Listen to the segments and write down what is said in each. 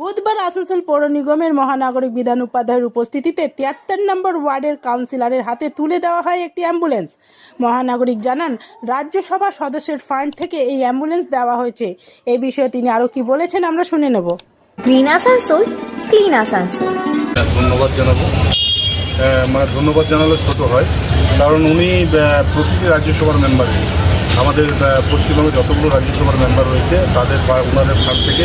বুধবার আসানসোল পৌর নিগমের মহানাগরিক বিধান উপাধ্যায়ের উপস্থিতিতে তিয়াত্তর নম্বর ওয়ার্ডের কাউন্সিলরের হাতে তুলে দেওয়া হয় একটি অ্যাম্বুলেন্স। মহানাগরিক জানান রাজ্যসভা সদস্যের ফান্ড থেকে এই অ্যাম্বুলেন্স দেওয়া হয়েছে। এ বিষয়ে তিনি আরও কি বলেছেন আমরা শুনে নেব। Green Asansol clean Asansol. ধন্যবাদ জানাব। মানে ধন্যবাদ জানালে ছোট হয়। কারণ উনি প্রতিটি রাজ্যসভার মেম্বারই আমাদের পশ্চিমবঙ্গে যতগুলো রাজ্যসভার মেম্বার রয়েছে, তাদের ওনাদের ফান্ড থেকে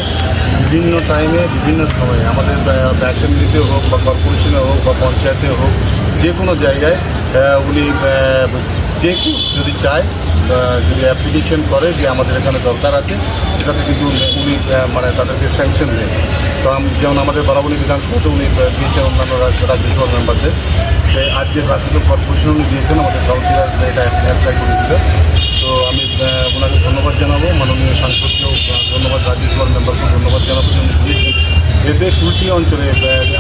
বিভিন্ন টাইমে বিভিন্ন সময়ে, আমাদের অ্যাসেম্বলিতে হোক বা কর্পোরেশনে হোক বা পঞ্চায়েতে হোক, যে কোনো জায়গায় উনি যে যদি চায় যদি অ্যাপ্লিকেশন করে যে আমাদের এখানে দরকার আছে, সেটাতে কিন্তু উনি- মানে তাদেরকে স্যাংশন দেন তো যেমন আমাদের বারাবণী বিধানসভাতে উনি দিয়েছেন অন্যান্য রাজ্য রাজ্যসভার মেম্বারদের আজকে রাজ্যসভা কর্পোরেশন উনি দিয়েছেন, আমাদের কাউন্সিলর এটা অ্যাপ্লাই করেছিল তো আমি আহ, ওনাকে ধন্যবাদ জানাব মাননীয় সাংসদকেও ধন্যবাদ রাজ্যসভার মেম্বারকেও ধন্যবাদ জানাব যে উনি দিয়েছেন এতে কুলটি অঞ্চলে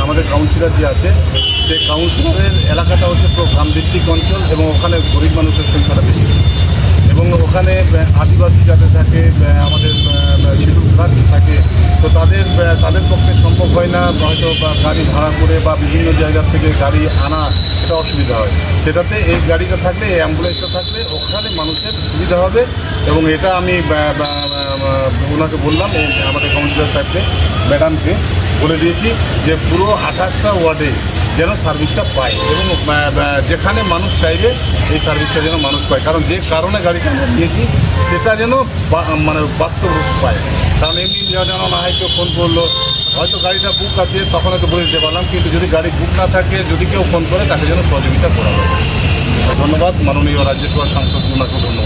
আমাদের কাউন্সিলর যে আছে সেই কাউন্সিলরের এলাকাটা হচ্ছে পুরো গ্রামভিত্তিক অঞ্চল এবং ওখানে গরিব মানুষের সংখ্যাটা বেশি। এবং ওখানে আদিবাসী যাতে থাকে আমাদের শিডিউল কাস্ট থাকে, তো তাদের তাদের পক্ষে সম্ভব হয় না, হয়তো গাড়ি ভাড়া করে বা বিভিন্ন জায়গা থেকে গাড়ি আনা এটা অসুবিধা হয়। সেটাতে এই গাড়িটা থাকলে এই অ্যাম্বুলেন্সটা থাকলে ওখানে মানুষের সুবিধা হবে এবং এটা আমি ওনাকে বললাম আমাদের কাউন্সিলর সাহেবকে, ম্যাডামকে বলে দিয়েছি যে পুরো আঠাশটা ওয়ার্ডে যেন সার্ভিসটা পায় এবং যেখানে মানুষ চাইবে এই সার্ভিসটা যেন মানুষ পায়। কারণ যে কারণে গাড়িটা আমরা নিয়েছি সেটা যেন মানে বাস্তব রূপ পায়। কারণ এমনি যেন না হয়, কেউ ফোন করল, হয়তো গাড়িটা বুক আছে, তখন হয়তো বলে দিতে পারলাম, কিন্তু যদি গাড়ি বুক না থাকে, যদি কেউ ফোন করে, তাকে যেন সহযোগিতা করা ধন্যবাদ, মাননীয় রাজ্যসভার সাংসদ ওনাকেও ধন্যবাদ